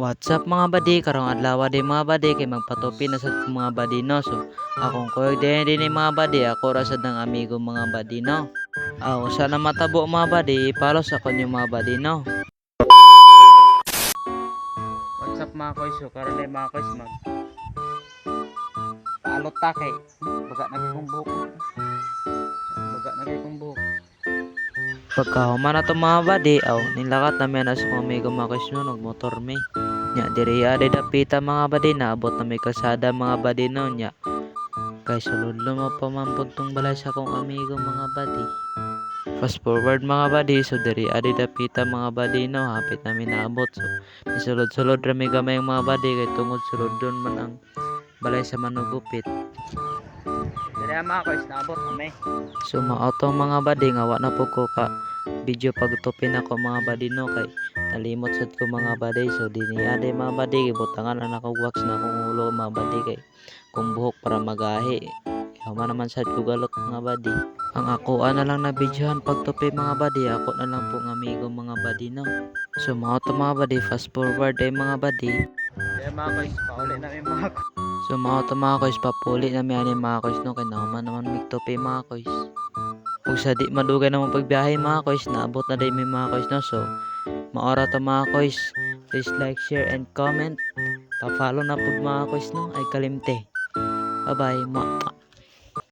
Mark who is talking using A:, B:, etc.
A: What's up mga badi? Karong adlaw di mga badi kay magpatupi na sad mga badi no. So akong kuyog din din mga badi ako ra sad ng amigo mga badi no. Aw sana matabo mga badi ipalo sa kanyo mga badi no. What's up mga koys? So karon mga koys mag Paalot ta kay baga na Pagkahuman na to mga badi, aw, nilakat na may anas mga amigo mga koys no, nagmotor may. Nya diri ade dapita mga badi na abot na may kasada mga badi no nya. Kay sulod mo pa man pud tong balay sa akong amigo mga badi. Fast forward mga badi, so diri ade dapita mga badi no, hapit namin naabot. So nisulod-sulod rami gamay mga badi kay tungod sulod doon man ang balay sa manugupit. Diri mga koys naabot kami. So maauto mga badi nga wa na po ko ka. Video pagtupin ako mga badi no kay nalimot sad ko mga badi. So dini ade mga badi gibutangan na ako wax na akong ulo mga badi kay kung buhok para magahi. Yaman naman sad ko galot mga badi. Ang ako na lang na videohan pagtupi mga badi. Ako na lang pong amigo mga badi no. So mga mga badi fast forward ay mga badi eh mga koys pauli na mga So mga to mga koys papuli na mi ani mga koys no kay naman migtupi mga koys Kung sa di madugay na pagbiyahe mga koys, naabot na din may mga koys no. So, maora to mga koys. Please like, share, and comment. Pa-follow na po mga koys no. Ay kalimte. Bye-bye. Mwah.